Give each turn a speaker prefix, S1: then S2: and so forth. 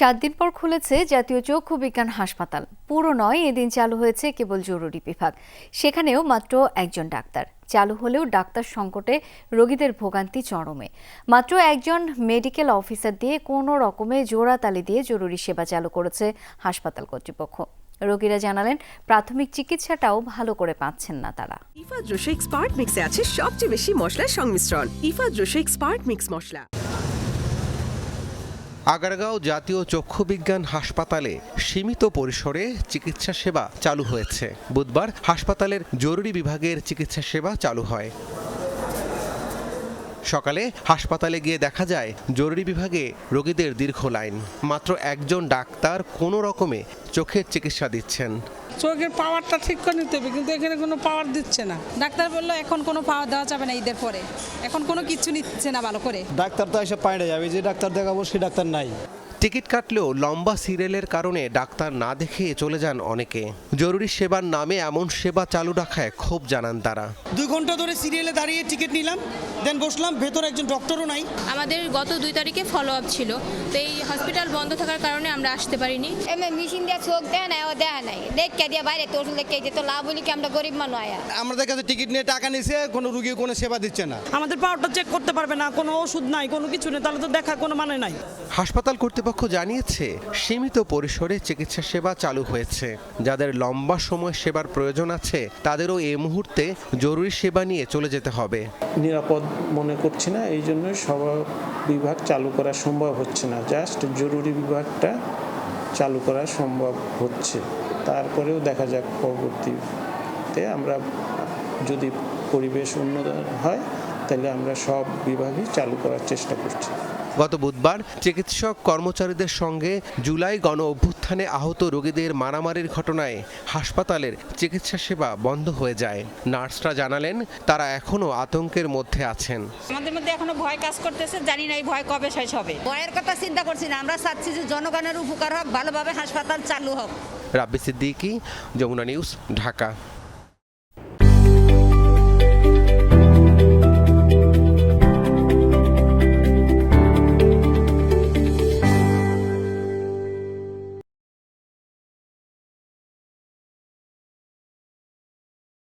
S1: সাত দিন পর খুলেছে জাতীয় চক্ষু বিজ্ঞান হাসপাতাল। পুরো নয়, এদিন চালু হয়েছে কেবল জরুরি বিভাগ। সেখানেও মাত্র একজন ডাক্তার। চালু হলেও ডাক্তার সংকটে রোগীদের ভোগান্তি চরমে। মাত্র একজন মেডিকেল অফিসার দিয়ে কোনো রকমে জোড়াতালি দিয়ে জরুরি সেবা চালু করেছে হাসপাতাল কর্তৃপক্ষ। রোগীরা জানালেন, প্রাথমিক চিকিৎসাটাও ভালো করে পাচ্ছেন না তারা।
S2: ইফাদ রসিক স্পার্ট মিক্সে আছে সবচেয়ে বেশি মশলার সংমিশ্রণ। ইফাদ রসিক স্পার্ট মিক্স মশলা।
S3: আগারগাঁও জাতীয় চক্ষু বিজ্ঞান হাসপাতালে সীমিত পরিসরে চিকিৎসা সেবা চালু হয়েছে। বুধবার হাসপাতালের জরুরি বিভাগের চিকিৎসা সেবা চালু হয়। সকালে হাসপাতালে গিয়ে দেখা যায়, জরুরি বিভাগে রোগীদের দীর্ঘ লাইন। মাত্র একজন ডাক্তার কোনো রকমে চোখের চিকিৎসা দিচ্ছেন।
S4: চোখের পাওয়ারটা ঠিক করে নিতে হবে কিন্তু এখানে কোনো পাওয়ার দিচ্ছে না।
S5: ডাক্তার বলল এখন কোনো পাওয়ার দেওয়া যাবে না ঈদের পরে। এখন কোনো কিছু নিচ্ছে না ভালো করে।
S6: ডাক্তার তো এসে পাইনে যাবে যে ডাক্তার দেখাবো সেই ডাক্তার নাই।
S3: টিকিট কাটলেও লম্বা সিরিয়ালের কারণে ডাক্তার না দেখে চলে যান অনেকে। জরুরি সেবার নামে এমন সেবা চালু রাখায় ক্ষোভ জানান তারা।
S7: দুই ঘণ্টা ধরে সিরিয়ালে দাঁড়িয়ে টিকিট নিলাম দেন বসলাম ভেতরে একজন ডক্টরও নাই।
S8: আমাদের গত দুই তারিখে ফলো আপ ছিল তো এই হসপিটাল বন্ধ থাকার কারণে আমরা আসতে পারিনি।
S9: এমনি মেশিন দিয়ে চোখ দেয় নাই ও দেয় নাই। দেখে দিয়ে বাইরে তো ওষুধ দেখে যেত লাভ হলি কি আমরা গরিব মানুষ আয়া?
S7: আমাদের কাছে টিকিট নিয়ে টাকা নিছে কোনো রুগী কোনো সেবা দিচ্ছে না।
S4: আমাদের পাওয়ারটা চেক করতে পারবে না কোনো ওষুধ নাই কোনো কিছু নেই তাহলে তো দেখার কোনো মানে নাই।
S3: হাসপাতাল কর্তৃপক্ষ জানিয়েছে, সীমিত পরিসরে চিকিৎসা সেবা চালু হয়েছে। যাদের লম্বা সময় সেবার প্রয়োজন আছে, তাদেরও এই মুহূর্তে জরুরি সেবা নিয়ে চলে যেতে হবে।
S10: নিরাপদ মনে করছি না, এই জন্য সব বিভাগ চালু করা সম্ভব হচ্ছে না। জাস্ট জরুরি বিভাগটা চালু করা সম্ভব হচ্ছে। তারপরেও দেখা যাক পরবর্তীতে আমরা যদি পরিবেশ উন্নত হয়, তাহলে আমরা সব বিভাগই চালু করার চেষ্টা করছি।
S3: গত বুধবার চিকিৎসক কর্মচারীদের সঙ্গে জুলাই গণ অভ্যুত্থানে আহত রোগীদের মারামারির ঘটনায় হাসপাতালের চিকিৎসা সেবা বন্ধ হয়ে যায়। নার্সরা জানালেন তারা এখনও আতঙ্কের মধ্যে আছেন।
S5: আমাদের মধ্যে এখনও ভয় কাজ করতেছে জানি না এই ভয় কবে শেষ হবে।
S9: ভয়ের কথা চিন্তা করছি না আমরা চাচ্ছি যে জনগণের উপকার হোক ভালোভাবে হাসপাতাল চালু হোক।
S3: রাব্বি সিদ্দিকি যমুনা নিউজ ঢাকা।